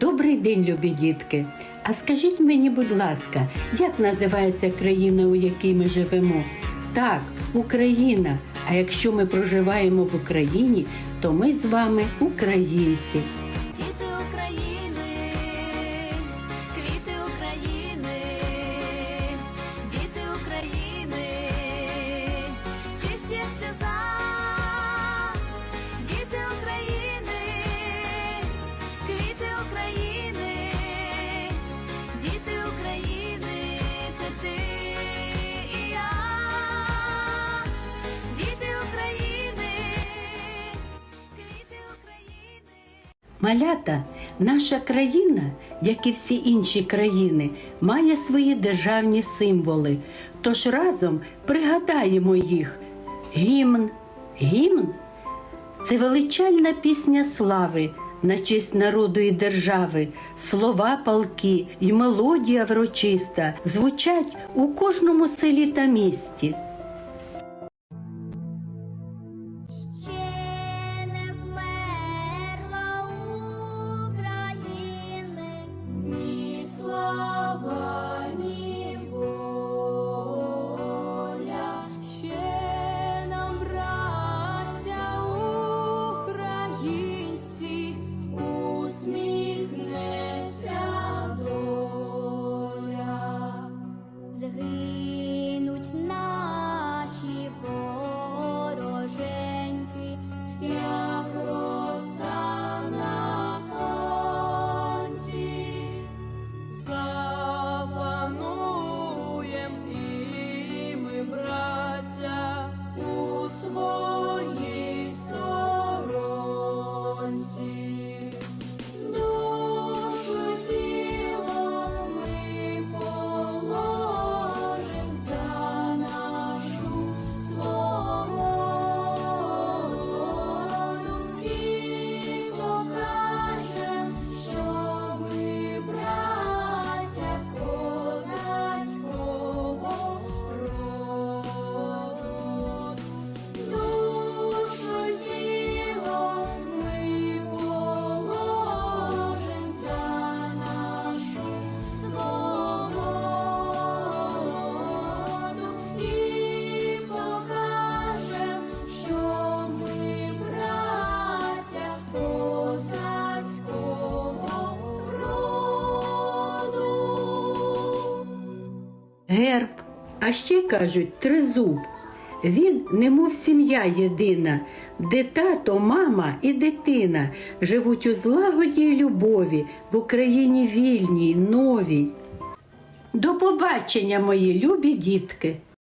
Добрий день, любі дітки. А скажіть мені, будь ласка, як називається країна, у якій ми живемо? Так, Україна. А якщо ми проживаємо в Україні, то ми з вами українці. Малята, наша країна, як і всі інші країни, має свої державні символи. Тож разом пригадаємо їх. Гімн. Гімн це величальна пісня слави на честь народу і держави. Слова палки і мелодія врочиста звучать у кожному селі та місті. Герб, а ще кажуть тризуб. Він немов сім'я єдина, де тато, мама і дитина живуть у злагоді й любові в Україні вільній, новій. До побачення, мої любі дітки!